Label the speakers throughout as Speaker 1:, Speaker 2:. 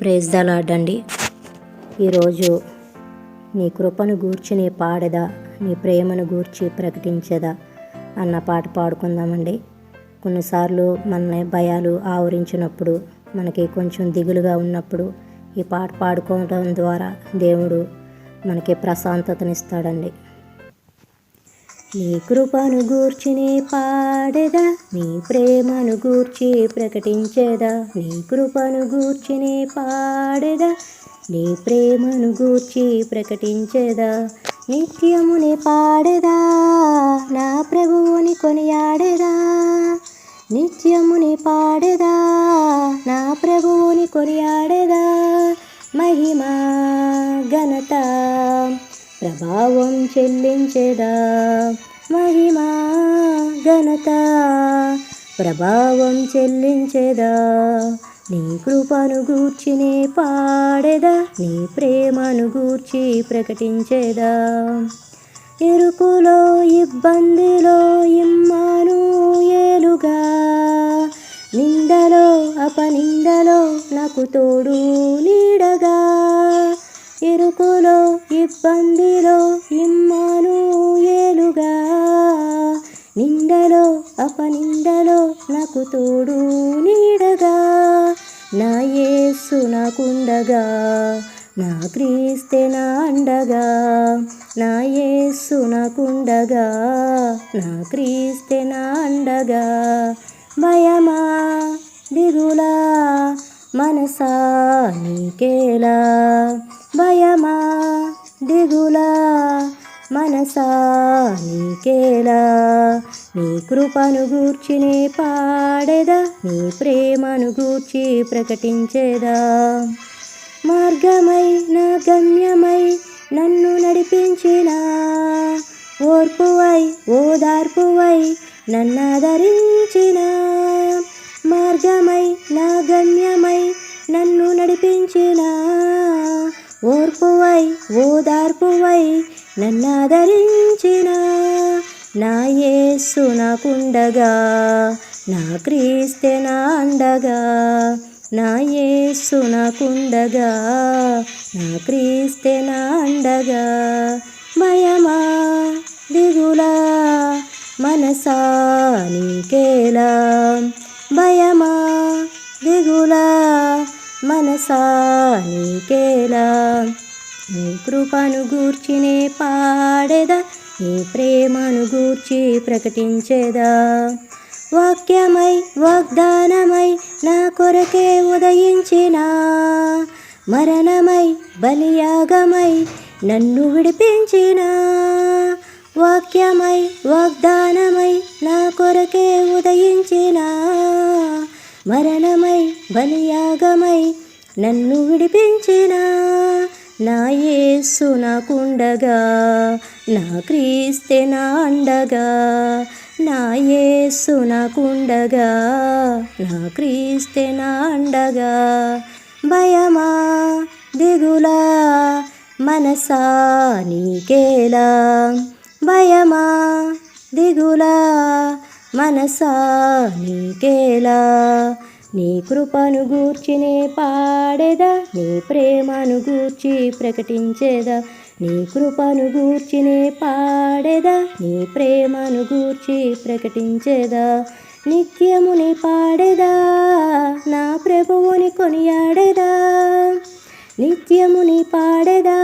Speaker 1: Praise దలాడండి ఈరోజు నీ కృపను గూర్చి నీ పాడదా నీ ప్రేమను గూర్చి ప్రకటించదా అన్న పాట పాడుకుందామండి. కొన్నిసార్లు మన భయాలు ఆవరించినప్పుడు మనకి కొంచెం దిగులుగా ఉన్నప్పుడు ఈ పాట పాడుకోవడం ద్వారా దేవుడు మనకి ప్రశాంతతనిస్తాడండి. నీ కృపను గూర్చినే పాడెదా నీ ప్రేమను గూర్చి ప్రకటించేదా నీ కృపను గూర్చినే పాడెదా నీ ప్రేమను గూర్చి ప్రకటించేదా నిత్యముని పాడెదా నా ప్రభువుని కొనియాడేదా నిత్యముని పాడెదా నా ప్రభువుని కొనియాడేదా మహిమా ఘనత ప్రభావం చెల్లించేదా? మహిమా ఘనత ప్రభావం చెల్లించేదా? నీ కృపను గూర్చి నీ పాడేదా? నీ ప్రేమను గూర్చి ప్రకటించేదా? ఎరుకులో ఇబ్బందిలో ఇమ్మాను ఏలుగా? నిందలో అపనిందలో నాకు తోడు నీడగా? ఇబ్బందిలో ఇమ్మాను ఏలుగా. నిందలో అపనిందలో నాకు తోడు నీడగా. నా యేసు నాకుండగా నా క్రీస్తే నా అండగా. నా యేసు నాకుండగా నా క్రీస్తే నా అండగా. భయమా దిగులా మనసా నీకేలా? భయమా? దిగులా? మనసా నీకేలా? నీ కృపను గూర్చిని పాడేదా? నీ ప్రేమను గూర్చి ప్రకటించేదా? మార్గమై నా గమ్యమై నన్ను నడిపించినా? ఓర్పువై ఓదార్పువై నన్నాదరించిన? మార్గమై నా గమ్యమై నన్ను నడిపించిన. ఓర్పువై ఓదార్పువై నన్నాదరించిన నా యేసు నాకుండగా నా క్రీస్తే నా అండగా. నా యేసు నాకుండగా నా క్రీస్తే నా అండగా. భయమా దిగులా మనసా నీకేలా? భయమా దిగులా మనసా నీకేలా? నీ కృపను గూర్చినే పాడేదా? నీ ప్రేమను గూర్చి ప్రకటించేదా? వాక్యమై వాగ్దానమై నా కొరకే ఉదయించిన? మరణమై బలియాగమై నన్ను విడిపించిన? వాక్యమై వాగ్దానమై నా కొరకే ఉదయ మరణమై బలియాగమై నన్ను విడిపించిన నా యేసు నాకుండగా నా క్రీస్తే నా అండగా నా యేసు నాకుండగా నా క్రీస్తే నా అండగా. భయమా దిగులా మనసా నీకేలా? భయమా దిగులా మనసా నీకేలా? నీ కృపను గూర్చి నే పాడేదా? నీ ప్రేమను గూర్చి ప్రకటించేదా? నీ కృపను గూర్చి నే పాడేదా? నీ ప్రేమను గూర్చి ప్రకటించేదా? నిత్యముని పాడేదా? నా ప్రభువుని కొనియాడేదా? నిత్యముని పాడేదా?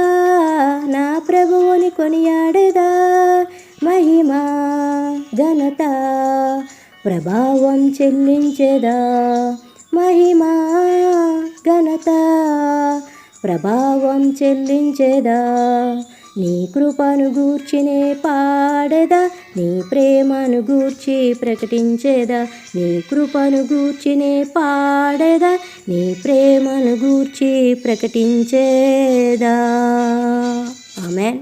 Speaker 1: నా ప్రభువుని కొనియాడేదా? మహిమా ఘనత ప్రభావం చెల్లించేదా? మహిమా ఘనత ప్రభావం చెల్లించేదా? నీ కృపను గూర్చినే పాడేదా? నీ ప్రేమను గూర్చి ప్రకటించేదా? నీ కృపను గూర్చినే పాడేదా? నీ ప్రేమను గూర్చి ప్రకటించేదా? ఆమెన్.